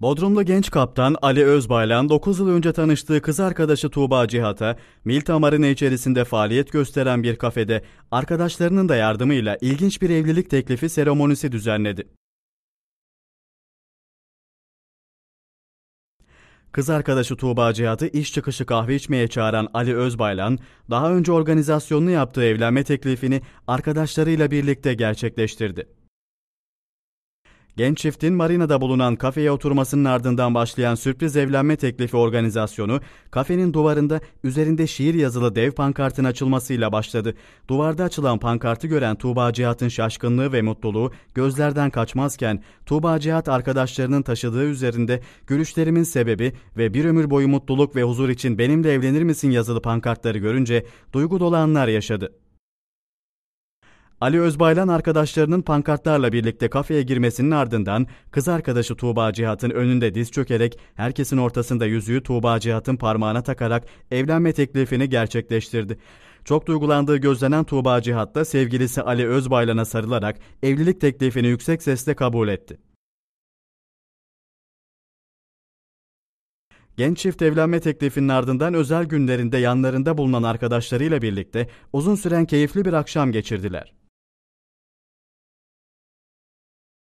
Bodrumlu genç kaptan Ali Özbaylan 9 yıl önce tanıştığı kız arkadaşı Tuğba Cihat'a Milta Marina içerisinde faaliyet gösteren bir kafede arkadaşlarının da yardımıyla ilginç bir evlilik teklifi seremonisi düzenledi. Kız arkadaşı Tuğba Cihat'ı iş çıkışı kahve içmeye çağıran Ali Özbaylan, daha önce organizasyonunu yaptığı evlenme teklifini arkadaşlarıyla birlikte gerçekleştirdi. Genç çiftin marinada bulunan kafeye oturmasının ardından başlayan sürpriz evlenme teklifi organizasyonu, kafenin duvarında üzerinde şiir yazılı dev pankartın açılmasıyla başladı. Duvarda açılan pankartı gören Tuğba Cihat'ın şaşkınlığı ve mutluluğu gözlerden kaçmazken, Tuğba Cihat arkadaşlarının taşıdığı üzerinde gülüşlerimin sebebi ve bir ömür boyu mutluluk ve huzur için benimle evlenir misin yazılı pankartları görünce duygu dolu anlar yaşadı. Ali Özbaylan arkadaşlarının pankartlarla birlikte kafeye girmesinin ardından kız arkadaşı Tuğba Cihat'ın önünde diz çökerek herkesin ortasında yüzüğü Tuğba Cihat'ın parmağına takarak evlenme teklifini gerçekleştirdi. Çok duygulandığı gözlenen Tuğba Cihat da sevgilisi Ali Özbaylan'a sarılarak evlilik teklifini yüksek sesle kabul etti. Genç çift evlenme teklifinin ardından özel günlerinde yanlarında bulunan arkadaşlarıyla birlikte uzun süren keyifli bir akşam geçirdiler.